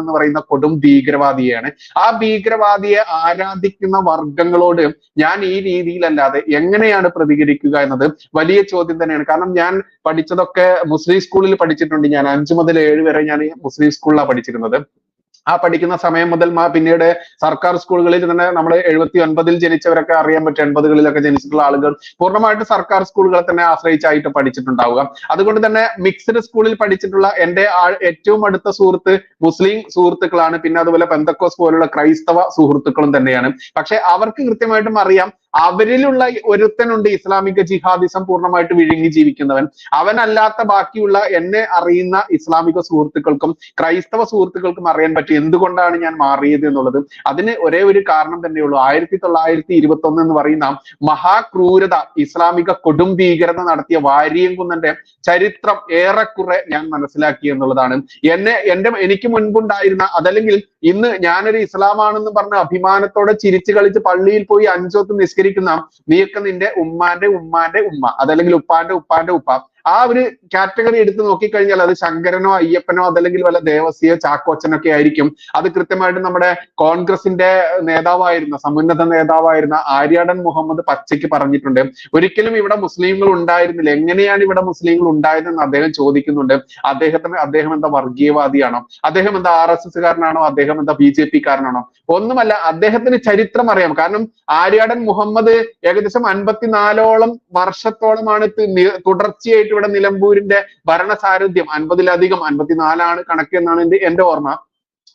എന്ന് പറയുന്ന കൊടും ഭീകരവാദിയാണ്. ആ ഭീകരവാദിയെ ആരാധിക്കുന്ന വർഗങ്ങളോട് ഞാൻ ഈ രീതിയിലല്ലാതെ എങ്ങനെയാണ് പ്രതികരിക്കുക എന്നത് വലിയ ചോദ്യം തന്നെയാണ്. കാരണം ഞാൻ പഠിച്ചതൊക്കെ മുസ്ലിം സ്കൂളിൽ പഠിച്ചിട്ടുണ്ട് ഞാൻ. അഞ്ചു മുതൽ ഏഴ് വരെ ഞാൻ മുസ്ലിം സ്കൂളിലാണ് പഠിച്ചിരുന്നത്. ആ പഠിക്കുന്ന സമയം മുതൽ പിന്നീട് സർക്കാർ സ്കൂളുകളിൽ തന്നെ നമ്മൾ എഴുപത്തി ഒൻപതിൽ ജനിച്ചവരൊക്കെ അറിയാൻ പറ്റും എൺപതുകളിലൊക്കെ ജനിച്ചിട്ടുള്ള ആളുകൾ പൂർണമായിട്ട് സർക്കാർ സ്കൂളുകളെ തന്നെ ആശ്രയിച്ചായിട്ട് പഠിച്ചിട്ടുണ്ടാവുക. അതുകൊണ്ട് തന്നെ മിക്സ്ഡ് സ്കൂളിൽ പഠിച്ചിട്ടുള്ള ആൾ ഏറ്റവും അടുത്ത സുഹൃത്ത് മുസ്ലിം സുഹൃത്തുക്കളാണ്. പിന്നെ അതുപോലെ പെന്തക്കോസ് പോലുള്ള ക്രൈസ്തവ സുഹൃത്തുക്കളും തന്നെയാണ്. പക്ഷെ അവർക്ക് കൃത്യമായിട്ടും അറിയാം അവരിലുള്ള ഒരുത്തനുണ്ട് ഇസ്ലാമിക ജിഹാദിസം പൂർണമായിട്ട് വിഴുങ്ങി ജീവിക്കുന്നവൻ. അവനല്ലാത്ത ബാക്കിയുള്ള എന്നെ അറിയുന്ന ഇസ്ലാമിക സുഹൃത്തുക്കൾക്കും ക്രൈസ്തവ സുഹൃത്തുക്കൾക്കും അറിയാൻ പറ്റും എന്തുകൊണ്ടാണ് ഞാൻ മാറിയത് എന്നുള്ളത്. അതിന് ഒരേ ഒരു കാരണം തന്നെയുള്ളൂ. ആയിരത്തി തൊള്ളായിരത്തി ഇരുപത്തി ഒന്ന് എന്ന് പറയുന്ന മഹാക്രൂരത ഇസ്ലാമിക കൊടും ഭീകരത നടത്തിയ വാരിയംകുന്നന്റെ ചരിത്രം ഏറെക്കുറെ ഞാൻ മനസ്സിലാക്കി എന്നുള്ളതാണ്. എന്നെ എന്റെ എനിക്ക് മുൻപുണ്ടായിരുന്ന അതല്ലെങ്കിൽ ഇന്ന് ഞാനൊരു ഇസ്ലാമാണെന്ന് പറഞ്ഞ അഭിമാനത്തോടെ ചിരിച്ചു കളിച്ച് പള്ളിയിൽ പോയി അഞ്ചോത്ത് നിസ്കരിക്കുന്ന നീയൊക്കെ നിന്റെ ഉമ്മാന്റെ ഉമ്മാന്റെ ഉമ്മ അതല്ലെങ്കിൽ ഉപ്പാന്റെ ഉപ്പാന്റെ ഉപ്പ. ആ ഒരു കാറ്റഗറി എടുത്ത് നോക്കിക്കഴിഞ്ഞാൽ അത് ശങ്കരനോ അയ്യപ്പനോ അതല്ലെങ്കിൽ വല്ല ദേവസ്യോ ചാക്കോച്ചനോ ഒക്കെ ആയിരിക്കും. അത് കൃത്യമായിട്ട് നമ്മുടെ കോൺഗ്രസിന്റെ നേതാവായിരുന്ന സമുന്നത നേതാവായിരുന്ന ആര്യാടൻ മുഹമ്മദ് പച്ചയ്ക്ക് പറഞ്ഞിട്ടുണ്ട്. ഒരിക്കലും ഇവിടെ മുസ്ലിങ്ങൾ ഉണ്ടായിരുന്നില്ല. എങ്ങനെയാണ് ഇവിടെ മുസ്ലിങ്ങൾ ഉണ്ടായതെന്ന് അദ്ദേഹം ചോദിക്കുന്നുണ്ട്. അദ്ദേഹത്തിന് അദ്ദേഹം എന്താ വർഗീയവാദിയാണോ? അദ്ദേഹം എന്താ ആർ എസ് എസ് കാരനാണോ അദ്ദേഹം എന്താ ബി ജെ പി കാരനാണോ ഒന്നുമല്ല അദ്ദേഹത്തിന് ചരിത്രം അറിയാം. കാരണം ആര്യാടൻ മുഹമ്മദ് ഏകദേശം അൻപത്തിനാലോളം വർഷത്തോളമാണ് തുടർച്ചയായിട്ട് ഇവിടെ നിലമ്പൂരിന്റെ ഭരണ സാരഥ്യം അൻപതിലധികം അൻപത്തിനാലാണ് കണക്ക് എന്നാണ് എന്റെ ഓർമ്മ.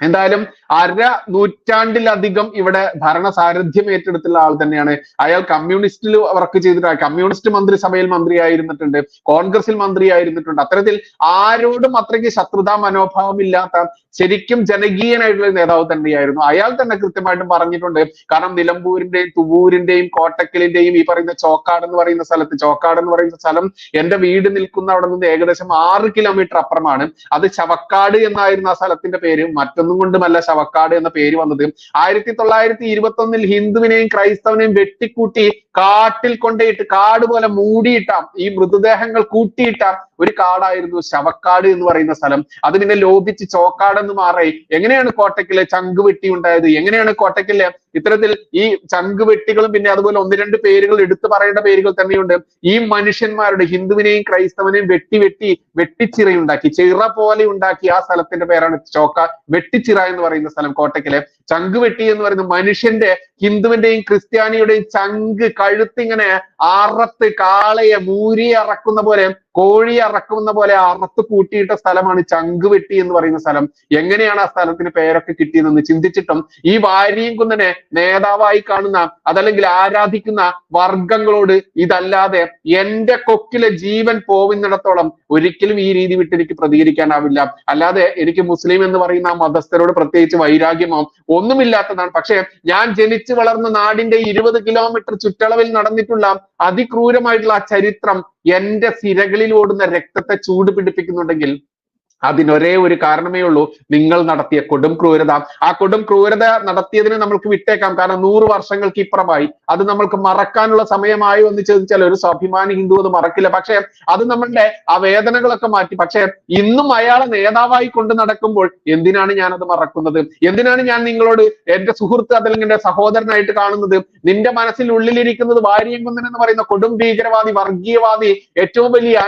എന്തായാലും അര നൂറ്റാണ്ടിലധികം ഇവിടെ ഭരണ സാരഥ്യം ഏറ്റെടുത്തുള്ള ആൾ തന്നെയാണ്. അയാൾ കമ്മ്യൂണിസ്റ്റിൽ വർക്ക് ചെയ്തിട്ട് കമ്മ്യൂണിസ്റ്റ് മന്ത്രിസഭയിൽ മന്ത്രിയായിരുന്നിട്ടുണ്ട് കോൺഗ്രസിൽ മന്ത്രിയായിരുന്നിട്ടുണ്ട്. അത്തരത്തിൽ ആരോടും അത്രയ്ക്ക് ശത്രുതാ മനോഭാവം ഇല്ലാത്ത ശരിക്കും ജനകീയനായിട്ടുള്ള നേതാവ് തന്നെയായിരുന്നു. അയാൾ തന്നെ കൃത്യമായിട്ടും പറഞ്ഞിട്ടുണ്ട്. കാരണം നിലമ്പൂരിന്റെയും തുവൂരിന്റെയും കോട്ടക്കലിന്റെയും ഈ പറയുന്ന ചോക്കാട് എന്ന് പറയുന്ന സ്ഥലത്ത് ചോക്കാട് എന്ന് പറയുന്ന സ്ഥലം എന്റെ വീട് നിൽക്കുന്ന അവിടെ നിന്ന് ഏകദേശം ആറ് കിലോമീറ്റർ അപ്പുറമാണ്. അത് ചവക്കാട് എന്നായിരുന്നു ആ സ്ഥലത്തിന്റെ പേര്. മറ്റൊന്നും കൊണ്ടുമല്ല ശവക്കാട് എന്ന പേര് വന്നത്. ആയിരത്തി തൊള്ളായിരത്തി ഇരുപത്തി ഒന്നിൽ ഹിന്ദുവിനെയും ക്രൈസ്തവനെയും വെട്ടിക്കൂട്ടി കാട്ടിൽ കൊണ്ടേയിട്ട് കാട് പോലെ മൂടിയിട്ട ഈ മൃതദേഹങ്ങൾ കൂട്ടിയിട്ട ഒരു കാടായിരുന്നു ശവക്കാട് എന്ന് പറയുന്ന സ്ഥലം. അത് പിന്നെ ലോപിച്ച് ചോക്കാടെന്ന് മാറി. എങ്ങനെയാണ് കോട്ടക്കിലെ ചങ്കുവെട്ടി ഉണ്ടായത് എങ്ങനെയാണ് കോട്ടയ്ക്കലെ ഇത്തരത്തിൽ ഈ ചങ്ക് വെട്ടികളും പിന്നെ അതുപോലെ ഒന്ന് രണ്ട് പേരുകൾ എടുത്തു പറയേണ്ട പേരുകൾ തന്നെയുണ്ട്. ഈ മനുഷ്യന്മാരുടെ ഹിന്ദുവിനെയും ക്രൈസ്തവനെയും വെട്ടി വെട്ടി വെട്ടിച്ചിറയുണ്ടാക്കി. ചിറ പോലെ ഉണ്ടാക്കി ആ സ്ഥലത്തിന്റെ പേരാണ് ചോക്ക. വെട്ടിച്ചിറ എന്ന് പറയുന്ന സ്ഥലം കോട്ടയ്ക്കലെ ചങ്ക് വെട്ടി എന്ന് പറയുന്ന മനുഷ്യന്റെ ഹിന്ദുവിന്റെയും ക്രിസ്ത്യാനിയുടെയും ചങ്ക് കഴുത്തിങ്ങനെ അറത്ത് കാളയെ മൂരി അറക്കുന്ന പോലെ കോഴി അറക്കുന്ന പോലെ അറത്ത് കൂട്ടിയിട്ട സ്ഥലമാണ് ചങ്ക് വെട്ടി എന്ന് പറയുന്ന സ്ഥലം. എങ്ങനെയാണ് ആ സ്ഥലത്തിന് പേരൊക്കെ കിട്ടിയതെന്ന് ചിന്തിച്ചിട്ടും ഈ വാരിയും കുന്നനെ നേതാവായി കാണുന്ന അതല്ലെങ്കിൽ ആരാധിക്കുന്ന വർഗങ്ങളോട് ഇതല്ലാതെ എന്റെ കൊക്കിലെ ജീവൻ പോവുന്നിടത്തോളം ഒരിക്കലും ഈ രീതി വിട്ട് എനിക്ക് പ്രതികരിക്കാനാവില്ല. അല്ലാതെ എനിക്ക് മുസ്ലിം എന്ന് പറയുന്ന ആ മതസ്ഥരോട് പ്രത്യേകിച്ച് വൈരാഗ്യമോ ഒന്നുമില്ലാത്തതാണ്. പക്ഷേ ഞാൻ ജനിച്ചു വളർന്ന നാടിന്റെ ഇരുപത് കിലോമീറ്റർ ചുറ്റളവിൽ നടന്നിട്ടുള്ള അതിക്രൂരമായിട്ടുള്ള ആ ചരിത്രം എന്റെ സിരകളിൽ ഓടുന്ന രക്തത്തെ ചൂട് പിടിപ്പിക്കുന്നുണ്ടെങ്കിൽ അതിനൊരേ ഒരു കാരണമേ ഉള്ളൂ. നിങ്ങൾ നടത്തിയ കൊടും ക്രൂരത. ആ കൊടും ക്രൂരത നടത്തിയതിനെ നമ്മൾക്ക് വിട്ടേക്കാം. കാരണം നൂറ് വർഷങ്ങൾക്ക് ഇപ്പുറമായി. അത് നമ്മൾക്ക് മറക്കാനുള്ള സമയമായി എന്ന് ചോദിച്ചാൽ ഒരു സ്വാഭിമാനി ഹിന്ദു അത് മറക്കില്ല. പക്ഷേ അത് നമ്മളുടെ ആ വേദനകളൊക്കെ മാറ്റി. പക്ഷേ ഇന്നും അയാളെ നേതാവായി കൊണ്ട് നടക്കുമ്പോൾ എന്തിനാണ് ഞാൻ അത് മറക്കുന്നത്? എന്തിനാണ് ഞാൻ നിങ്ങളോട് എന്റെ സുഹൃത്ത് അതല്ലെങ്കിൽ എന്റെ സഹോദരനായിട്ട് കാണുന്നത്? നിന്റെ മനസ്സിൽ ഉള്ളിലിരിക്കുന്നത് വാരിയംകുന്നൻ എന്ന് പറയുന്ന കൊടും ഭീകരവാദി വർഗീയവാദി ഏറ്റവും വലിയ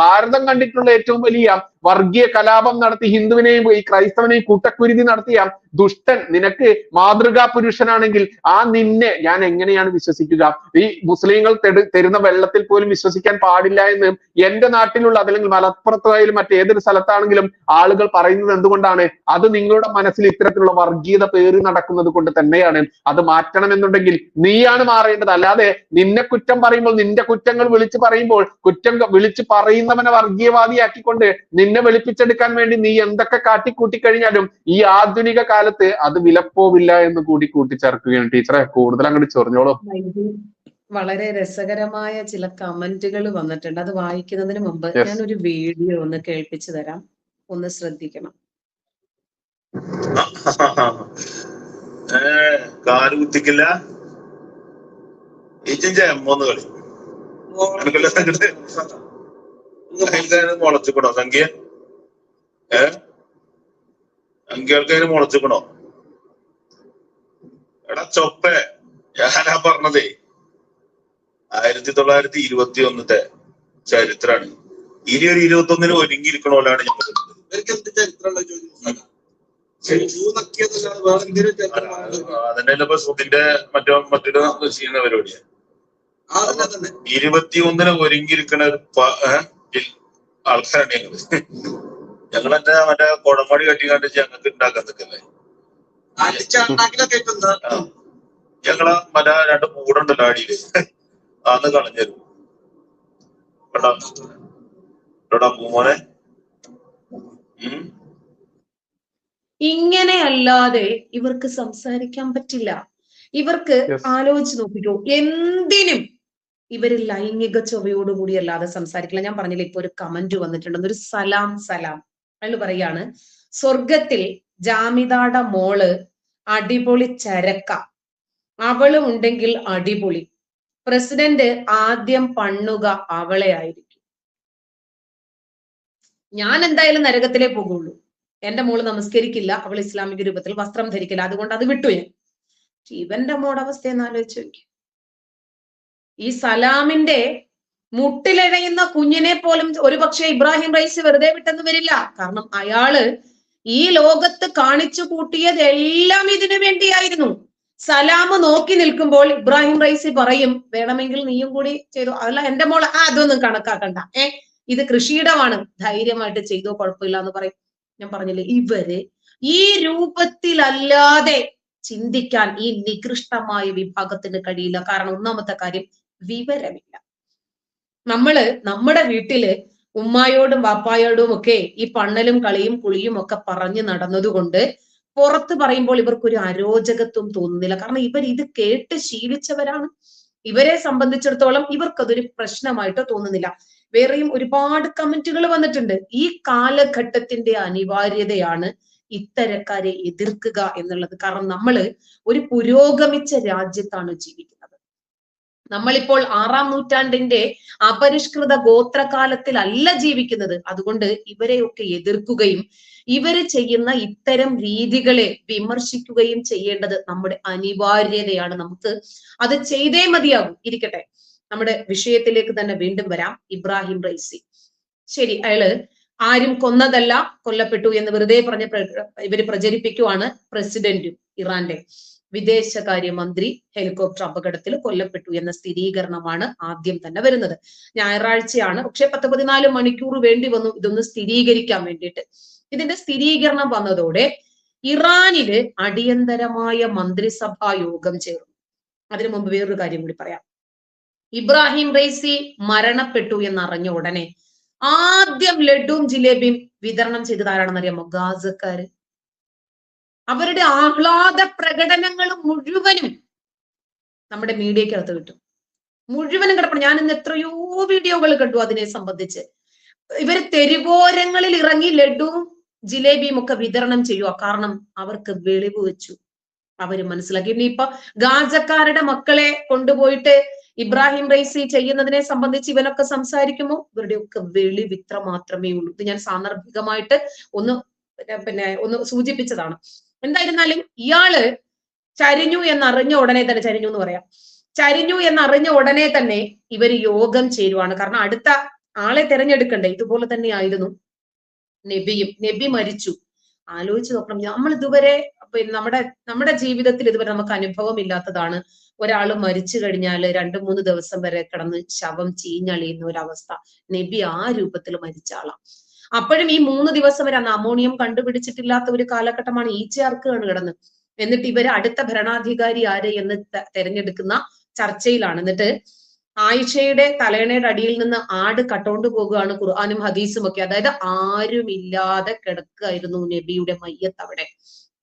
ഭാരതം കണ്ടിട്ടുള്ള ഏറ്റവും വലിയ വർഗീയ കലാപം നടത്തി ഹിന്ദുവിനെയും ഈ ക്രൈസ്തവനെയും കൂട്ടക്കുരുതി നടത്തിയ ദുഷ്ടൻ നിനക്ക് മാതൃകാ പുരുഷനാണെങ്കിൽ ആ നിന്നെ ഞാൻ എങ്ങനെയാണ് വിശ്വസിക്കുക? ഈ മുസ്ലിങ്ങൾ തരുന്ന വെള്ളത്തിൽ പോലും വിശ്വസിക്കാൻ പാടില്ല എന്ന് എന്റെ നാട്ടിലുള്ള അതല്ലെങ്കിൽ മലപ്പുറത്തായാലും മറ്റേതൊരു സ്ഥലത്താണെങ്കിലും ആളുകൾ പറയുന്നത് എന്തുകൊണ്ടാണ്? അത് നിങ്ങളുടെ മനസ്സിൽ ഇത്തരത്തിലുള്ള വർഗീയത പേറി നടക്കുന്നത് കൊണ്ട് തന്നെയാണ്. അത് മാറ്റണമെന്നുണ്ടെങ്കിൽ നീയാണ് മാറേണ്ടത്. അല്ലാതെ നിന്നെ കുറ്റം പറയുമ്പോൾ നിന്റെ കുറ്റങ്ങൾ വിളിച്ചു പറയുമ്പോൾ കുറ്റം വിളിച്ചു പറയുന്നവനെ വർഗീയവാദിയാക്കിക്കൊണ്ട് നിന്നെ വെളുപ്പിച്ചെടുക്കാൻ വേണ്ടി നീ എന്തൊക്കെ കാട്ടിക്കൂട്ടി കഴിഞ്ഞാലും ഈ ആധുനിക കാലത്ത് അത് വിലപ്പോവില്ല എന്ന് കൂടി കൂട്ടിച്ചേർക്കുകയാണ്. ടീച്ചറെ കൂടുതൽ അങ്ങോട്ട് ചൊറിഞ്ഞോളൂ. വളരെ രസകരമായ ചില കമന്റുകൾ വന്നിട്ടുണ്ട്. അത് വായിക്കുന്നതിന് മുമ്പ് ഞാൻ ഒരു വീഡിയോ ഒന്ന് കേൾപ്പിച്ചു തരാം. ഒന്ന് ശ്രദ്ധിക്കണം. കാൽ കുത്തിക്കില്ല. ഇച്ചിഞ്ച മൂന്ന് കളി. മുളച്ചുകൂടോ സംഖ്യ? ഏ? അങ്കികൾക്ക് മുളച്ചുക്കണോ? എടാ ചൊപ്പേ ഞാനാ പറഞ്ഞതേ. ആയിരത്തി തൊള്ളായിരത്തി ഇരുപത്തി ഒന്നത്തെ ചരിത്രാണ്. ഇനി ഒരു ഇരുപത്തി ഒന്നിന് ഒരുങ്ങിയിരിക്കണോലാണ് ഞങ്ങൾ ചരിത്രം അതന്നെ ഇപ്പൊ സുധിന്റെ മറ്റോ മറ്റൊരു ചെയ്യുന്ന പരിപാടിയാണ് ഇരുപത്തി ഒന്നിന് ഒരുങ്ങിയിരിക്കണ ആൾക്കാരാണ് ഞങ്ങൾ. ഞങ്ങളെന്നെ മറ്റേ കൊടമടി കട്ടിക്കാണ്ട് ഞങ്ങൾക്ക് ഉണ്ടാക്കാൻ നിൽക്കല്ലേ ഞങ്ങൾ മറ്റേ രണ്ട് മൂടുണ്ടല്ലോ അടിയിൽ. അന്ന് കളഞ്ഞു കേട്ടോ കേട്ടോ പൂമോനെ? ഉം? ഇങ്ങനെ അല്ലാതെ ഇവർക്ക് സംസാരിക്കാൻ പറ്റില്ല. ഇവർക്ക്. ആലോചിച്ച് നോക്കിക്കോ. എന്തിനും ഇവർ ലൈംഗിക ചൊവയോടുകൂടി അല്ലാതെ സംസാരിക്കില്ല. ഞാൻ പറഞ്ഞില്ല ഇപ്പൊ ഒരു കമന്റ് വന്നിട്ടുണ്ട് ഒരു സലാം സലാം. അയാൾ പറയാണ് സ്വർഗത്തിൽ ജാമിതാട മോൾ അടിപൊളി ചരക്ക. അവളും ഉണ്ടെങ്കിൽ അടിപൊളി. പ്രസിഡന്റ് ആദ്യം പണ്ണുക അവളെ ആയിരിക്കും. ഞാൻ എന്തായാലും നരകത്തിലേ പോകുള്ളൂ. എന്റെ മോൾ നമസ്കരിക്കില്ല. അവൾ ഇസ്ലാമിക രൂപത്തിൽ വസ്ത്രം ധരിക്കില്ല. അതുകൊണ്ട് അത് വിട്ടു ഞാൻ. ഇവന്റെ മോടെ അവസ്ഥ എന്ന് നോക്കി ഈ സലാമിന്റെ മുട്ടിലിഴയുന്ന കുഞ്ഞിനെ പോലും ഒരുപക്ഷെ ഇബ്രാഹിം റൈസ് വെറുതെ വിട്ടെന്ന് വരില്ല. കാരണം അയാൾ ഈ ലോകത്ത് കാണിച്ചു കൂട്ടിയത് എല്ലാം ഇതിനു വേണ്ടിയായിരുന്നു. സലാമ് നോക്കി നിൽക്കുമ്പോൾ ഇബ്രാഹിം റൈസി പറയും വേണമെങ്കിൽ നീയും കൂടി ചെയ്തു. അല്ല എന്റെ മോൾ ആ അതൊന്നും കണക്കാക്കണ്ട. ഏ ഇത് കൃഷിയിടമാണ്. ധൈര്യമായിട്ട് ചെയ്തോ കുഴപ്പമില്ല എന്ന് പറയും. ഞാൻ പറഞ്ഞില്ലേ ഇവർ ഈ രൂപത്തിലല്ലാതെ ചിന്തിക്കാൻ ഈ നികൃഷ്ടമായ വിഭാഗത്തിന് കഴിയില്ല. കാരണം ഒന്നാമത്തെ കാര്യം വിവരമില്ല. നമ്മൾ നമ്മുടെ വീട്ടിൽ ഉമ്മായോടും വാപ്പായോടും ഒക്കെ ഈ പണ്ണലും കളിയും കുളിയും ഒക്കെ പറഞ്ഞു നടന്നതുകൊണ്ട് പുറത്ത് പറയുമ്പോൾ ഇവർക്കൊരു അരോചകത്വം തോന്നുന്നില്ല. കാരണം ഇവർ ഇത് കേട്ട് ശീലിച്ചവരാണ്. ഇവരെ സംബന്ധിച്ചിടത്തോളം ഇവർക്കതൊരു പ്രശ്നമായിട്ട് തോന്നുന്നില്ല. വേറെയും ഒരുപാട് കമന്റുകൾ വന്നിട്ടുണ്ട്. ഈ കാലഘട്ടത്തിന്റെ അനിവാര്യതയാണ് ഇത്തരക്കാരെ എതിർക്കുക എന്നുള്ളത്. കാരണം നമ്മൾ ഒരു പുരോഗമിച്ച രാജ്യത്താണ് ജീവിക്കുന്നത്. നമ്മളിപ്പോൾ ആറാം നൂറ്റാണ്ടിന്റെ അപരിഷ്കൃത ഗോത്രകാലത്തിലല്ല ജീവിക്കുന്നത്. അതുകൊണ്ട് ഇവരെയൊക്കെ എതിർക്കുകയും ഇവർ ചെയ്യുന്ന ഇത്തരം രീതികളെ വിമർശിക്കുകയും ചെയ്യേണ്ടത് നമ്മുടെ അനിവാര്യതയാണ്. നമുക്ക് അത് ചെയ്തേ മതിയാകും. ഇരിക്കട്ടെ. നമ്മുടെ വിഷയത്തിലേക്ക് തന്നെ വീണ്ടും വരാം. Ebrahim Raisi. ശരി അയാൾ ആരും കൊന്നതല്ല കൊല്ലപ്പെട്ടു എന്ന് വെറുതെ പറഞ്ഞ ഇവർ പ്രചരിപ്പിക്കുവാണ് പ്രസിഡന്റും ഇറാന്റെ. വിദേശകാര്യമന്ത്രി ഹെലികോപ്റ്റർ അപകടത്തിൽ കൊല്ലപ്പെട്ടു എന്ന സ്ഥിരീകരണമാണ് ആദ്യം തന്നെ വരുന്നത്. ഞായറാഴ്ചയാണ്. പക്ഷെ പത്ത് പതിനാല് മണിക്കൂർ വേണ്ടി വന്നു. ഇതൊന്ന് സ്ഥിരീകരിക്കാൻ വേണ്ടിയിട്ട്. ഇതിന്റെ സ്ഥിരീകരണം വന്നതോടെ ഇറാനിൽ അടിയന്തരമായ മന്ത്രിസഭാ യോഗം ചേർന്നു. അതിനു മുമ്പ് വേറൊരു കാര്യം കൂടി പറയാം. ഇബ്രാഹിം റൈസി മരണപ്പെട്ടു എന്നറിഞ്ഞ ഉടനെ ആദ്യം ലഡുവും ജിലേബിയും വിതരണം ചെയ്തത് ആരാണെന്നറിയാമോ? ഗാസക്കാര്. അവരുടെ ആഹ്ലാദ പ്രകടനങ്ങൾ മുഴുവനും നമ്മുടെ മീഡിയക്കകത്ത് കിട്ടും. മുഴുവനും കിടപ്പണം ഞാൻ ഇന്ന് എത്രയോ വീഡിയോകൾ കണ്ടു അതിനെ സംബന്ധിച്ച്. ഇവർ തെരുവോരങ്ങളിൽ ഇറങ്ങി ലഡുവും ജിലേബിയും ഒക്കെ വിതരണം ചെയ്യുക കാരണം അവർക്ക് വെളിവ് വെച്ചു. അവർ മനസ്സിലാക്കി. ഇനി ഇനിയിപ്പൊ ഗാസക്കാരുടെ മക്കളെ കൊണ്ടുപോയിട്ട് ഇബ്രാഹിം റൈസി ചെയ്യുന്നതിനെ സംബന്ധിച്ച് ഇവനൊക്കെ സംസാരിക്കുമോ? ഇവരുടെയൊക്കെ വെളിവിത്ര മാത്രമേ ഉള്ളൂ. ഇത് ഞാൻ സാന്ദർഭികമായിട്ട് ഒന്ന് പിന്നെ ഒന്ന് സൂചിപ്പിച്ചതാണ്. എന്തായിരുന്നാലും ഇയാൾ ചരിഞ്ഞു എന്നറിഞ്ഞ ഉടനെ തന്നെ ചരിഞ്ഞു എന്ന് പറയാം. ചരിഞ്ഞു എന്നറിഞ്ഞ ഉടനെ തന്നെ ഇവർ യോഗം ചേരുവാണ്. കാരണം അടുത്ത ആളെ തിരഞ്ഞെടുക്കണ്ടേ? ഇതുപോലെ തന്നെ ആയിരുന്നു നബിയും. നബി മരിച്ചു. ആലോചിച്ച് നോക്കണം. നമ്മൾ ഇതുവരെ പിന്നെ നമ്മുടെ നമ്മുടെ ജീവിതത്തിൽ ഇതുവരെ നമുക്ക് അനുഭവം ഇല്ലാത്തതാണ്. ഒരാൾ മരിച്ചു കഴിഞ്ഞാൽ രണ്ടു മൂന്ന് ദിവസം വരെ കിടന്ന് ശവം ചീഞ്ഞളിയുന്ന ഒരവസ്ഥ. നബി ആ രൂപത്തിൽ മരിച്ച ആളാ. അപ്പോഴും ഈ മൂന്ന് ദിവസം വരെ അന്ന് അമോണിയം കണ്ടുപിടിച്ചിട്ടില്ലാത്ത ഒരു കാലഘട്ടമാണ് ഈ ചേർക്കുകയാണ് കിടന്ന്. എന്നിട്ട് ഇവർ അടുത്ത ഭരണാധികാരി ആര് എന്ന് തെരഞ്ഞെടുക്കുന്ന ചർച്ചയിലാണ്. എന്നിട്ട് ആയിഷയുടെ തലയണയുടെ അടിയിൽ നിന്ന് ആട് കട്ടോണ്ട് പോകുകയാണ് ഖുർആാനും ഹദീസും ഒക്കെ. അതായത് ആരുമില്ലാതെ കിടക്കുകയായിരുന്നു നബിയുടെ മയ്യത്ത് അവിടെ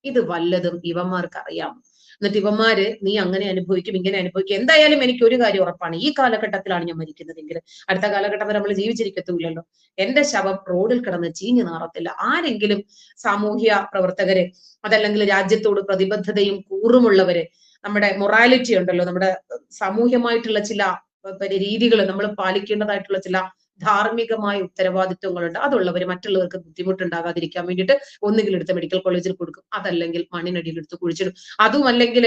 ഇത് വല്ലതും ഇവന്മാർക്ക് അറിയാം എന്നിട്ട് ഇവന്മാര് നീ അങ്ങനെ അനുഭവിക്കും ഇങ്ങനെ അനുഭവിക്കും. എന്തായാലും എനിക്ക് ഒരു കാര്യം ഉറപ്പാണ്. ഈ കാലഘട്ടത്തിലാണ് ഞാൻ മരിക്കുന്നതെങ്കിൽ അടുത്ത കാലഘട്ടം വരെ നമ്മൾ ജീവിച്ചിരിക്കത്തുമില്ലല്ലോ. എന്റെ ശവം റോഡിൽ കിടന്ന് ചീഞ്ഞു നാറത്തില്ല. ആരെങ്കിലും സാമൂഹ്യ പ്രവർത്തകരെ അതല്ലെങ്കിൽ രാജ്യത്തോട് പ്രതിബദ്ധതയും കൂറുമുള്ളവര് നമ്മുടെ മൊറാലിറ്റി ഉണ്ടല്ലോ. നമ്മുടെ സാമൂഹ്യമായിട്ടുള്ള ചില രീതികൾ നമ്മൾ പാലിക്കേണ്ടതായിട്ടുള്ള ചില ധാർമ്മികമായ ഉത്തരവാദിത്വങ്ങളുണ്ട്. അതുള്ളവർ മറ്റുള്ളവർക്ക് ബുദ്ധിമുട്ടുണ്ടാകാതിരിക്കാൻ വേണ്ടിയിട്ട് ഒന്നുകിൽ എടുത്ത് മെഡിക്കൽ കോളേജിൽ കൊടുക്കും. അതല്ലെങ്കിൽ മണ്ണിനടിയിൽ എടുത്ത് കുഴിച്ചിടും. അതുമല്ലെങ്കിൽ